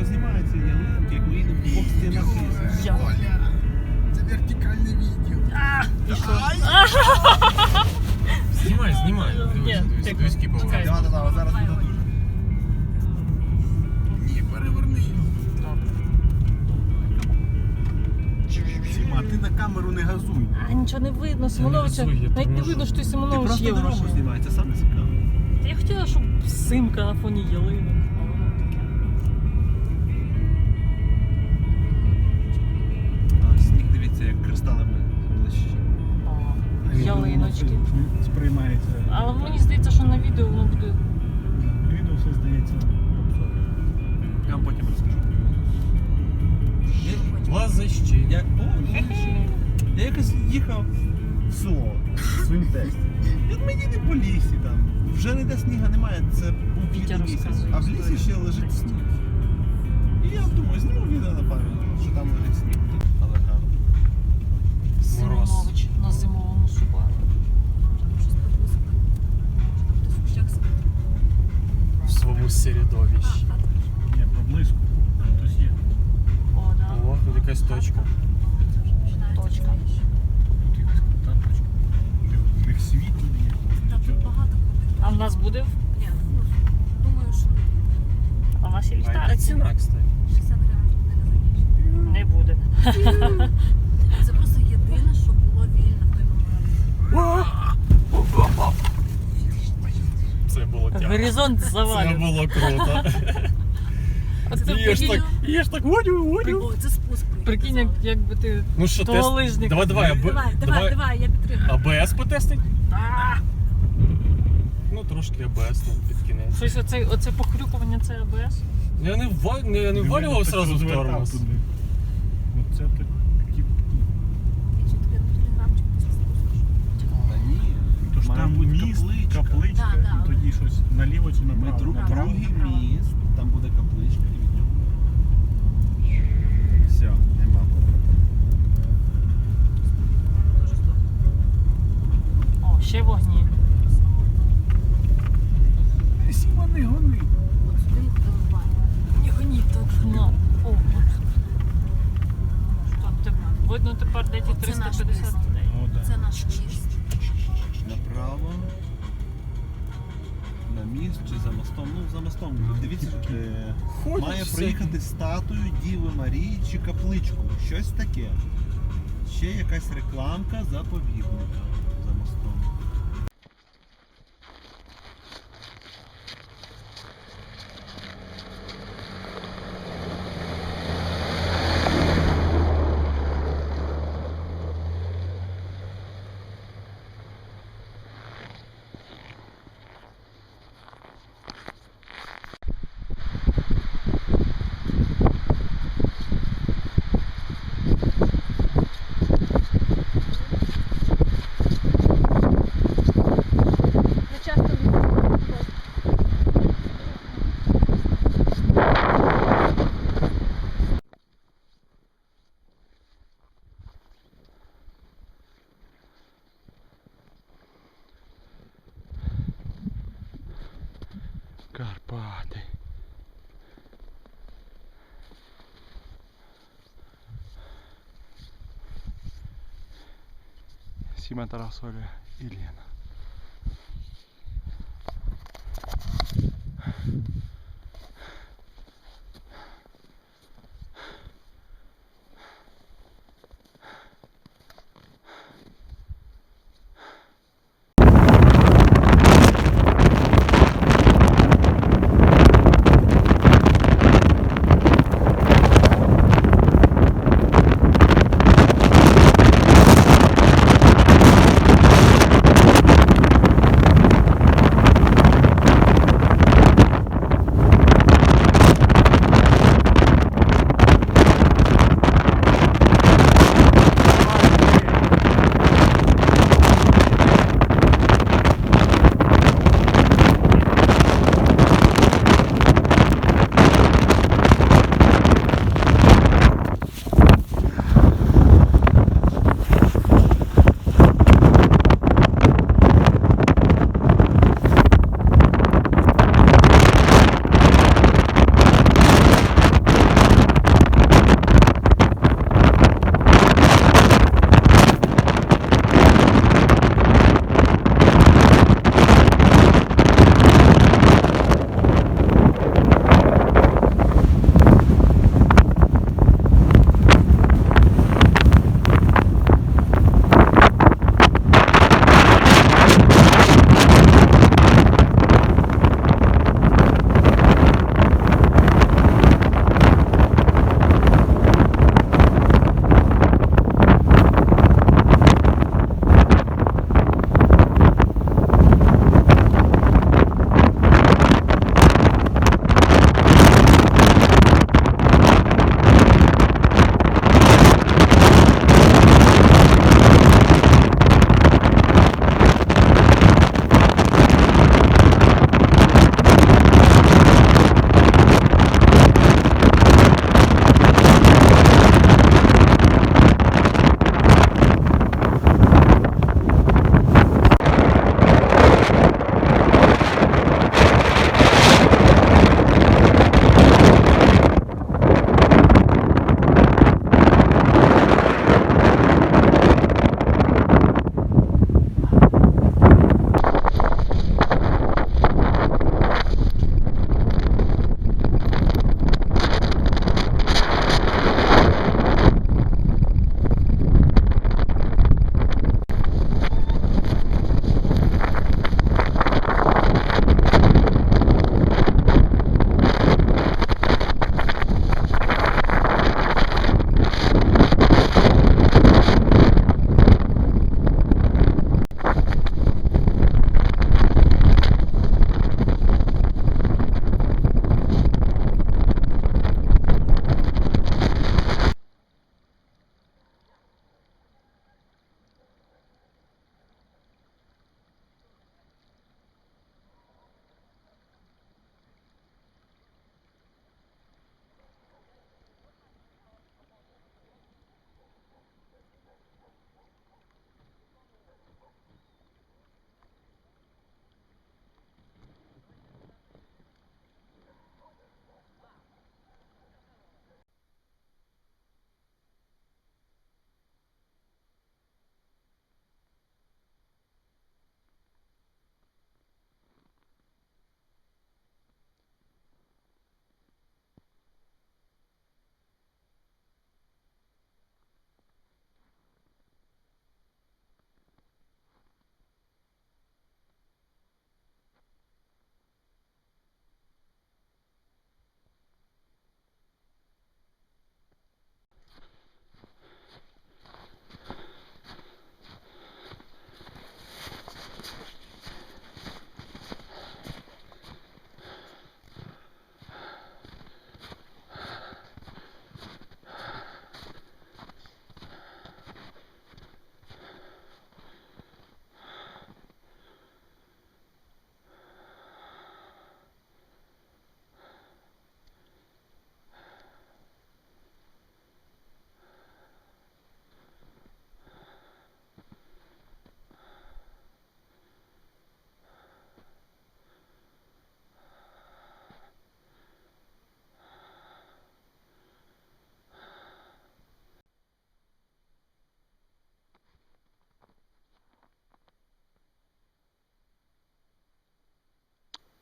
познімаються ялинки, як ми їдемо в двох стінах лісу. Це вертикальне відео. Знімай, знімай. Ні, Дивись, дивись, дивись, який поворот. чекай. Да, да, да, зараз буде дуже. Ні, переверни. Сіма, ти на камеру не газуй. А нічого не видно, Симоновича. я Навіть не поможу. видно, що Ти Симонович просто є в дорогу машині. знімай, це саме цікаве. Та я хотіла, щоб симка на фоні ялинок. Їхав в село в своїм тесті. Ми по лісі там. Вже ніде сніга немає, це був Вітя квітень місяць. розказує А в лісі історію. ще лежить сніг. І я думаю, зніму відео на пам'ять, що там лежить сніг. Але гарно. Мороз. Симонович на зимовому субару. В своєму середовищі. Ні, поблизько. Там хтось є. О, да. О, тут якась точка. Точка. Тут якась крута точка. Де В них світло є. А в нас буде? Ні. Думаю, що А в нас є А яка ліхтарики? ціна, кстати? 60 гривень Не буде. Це просто єдине, що було вільно в той момент. Це було тяжко. Горизонт Це було круто. Оце ж так, і ж так, водю, водю. О, це спуск. прикинь, як, якби ти Ну що, того тест? лижника. Давай, давай, аби- Давай, давай, давай, я підтримую. АБС потестить? Ну, трошки АБС ну, під кінець. Щось оце, оце похрюкування, це АБС. Я не, вва- не, я не ввалював сразу в тормоз. Оце так- такі. Якщо тобі на телеграмчик. Та ні. То ж Має там бути міст, капличка. капличка, Да, да. і тоді щось наліво чи Ми направо. друг, Направо. другий міст, там буде капличка і від нього. Все, нема. О, ще вогні. Сіма не гони. От сюди ми доливаємо. Не гоні тут. На. О, от. Там теп- видно тепер де ті Оце 350 людей. О, да. Це наш міст. Направо. На міст чи за мостом. Ну, за мостом. Дивіться, е, Ходять має всякі. проїхати статую Діви Марії чи капличку. Щось таке. Ще якась рекламка заповідника за мостом. Не часто Карпати. Сіма Тарасоля і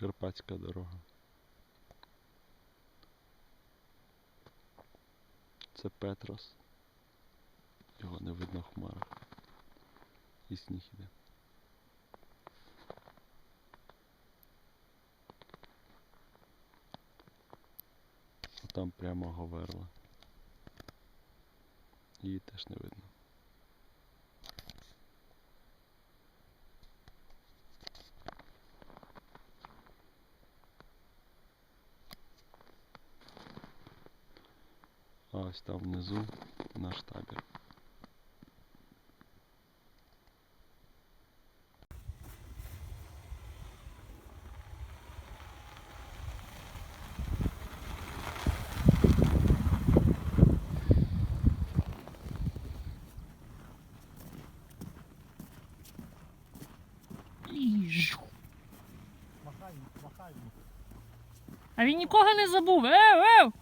Карпатська дорога. Це Петрос. Його не видно в хмарах. І сніг іде. Там прямо Говерла. Її теж не видно. Ось там внизу наш табір. А він нікого не забув. Ев, ев!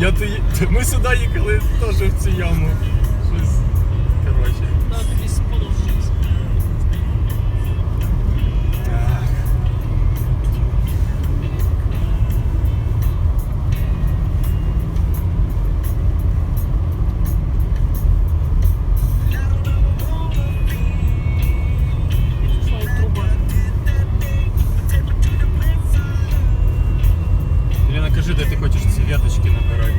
Я Ми сюди їхали теж в цю яму. Щось. Лена, цветочки набирать?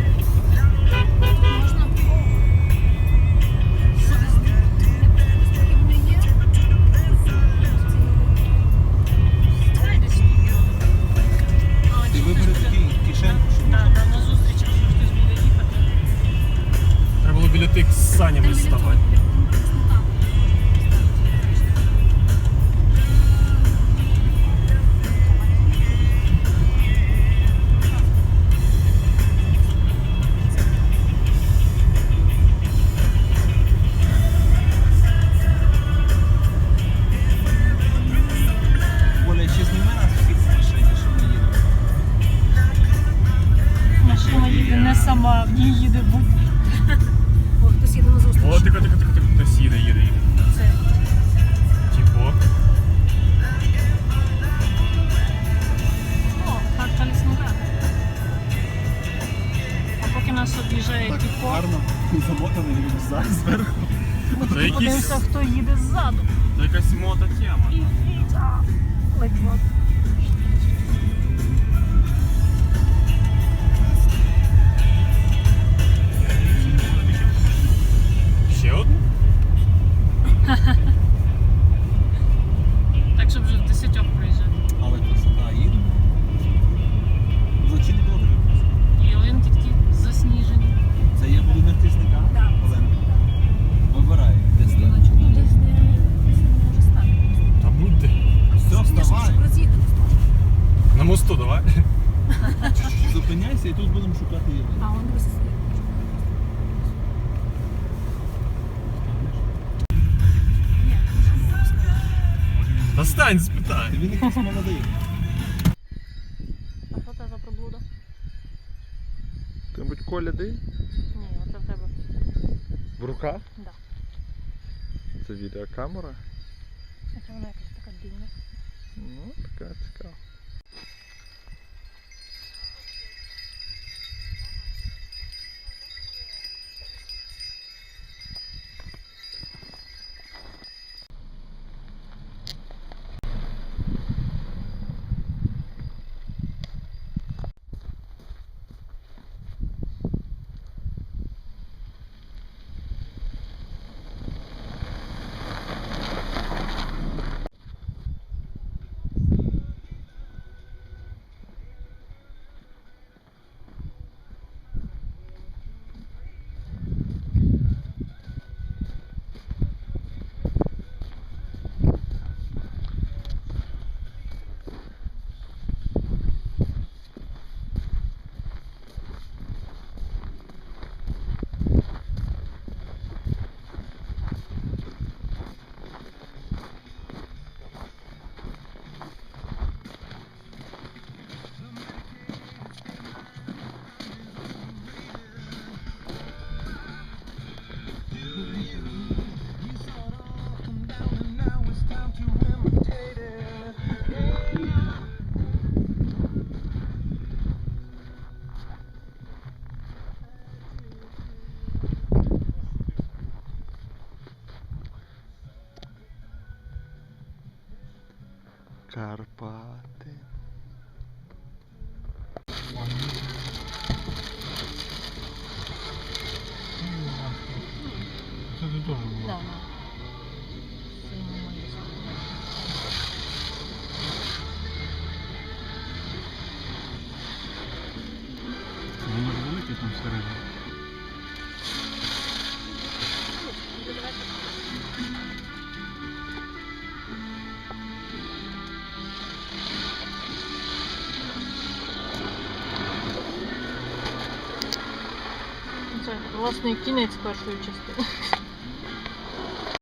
А поки нас об'їжджає Так тіпо, гарно замотаний рюкзак зверху. ми Це тут якийсь- подивимося, хто їде ззаду. Це якась мототема. І Вітя. Ледь-ледь. Ще одну? Ти будь коля ди? Ні, оце в тебе. В руках? Да. Це відеокамера? Це вона якась така дивна. Ну, така цікава. Власне кінець першої частини.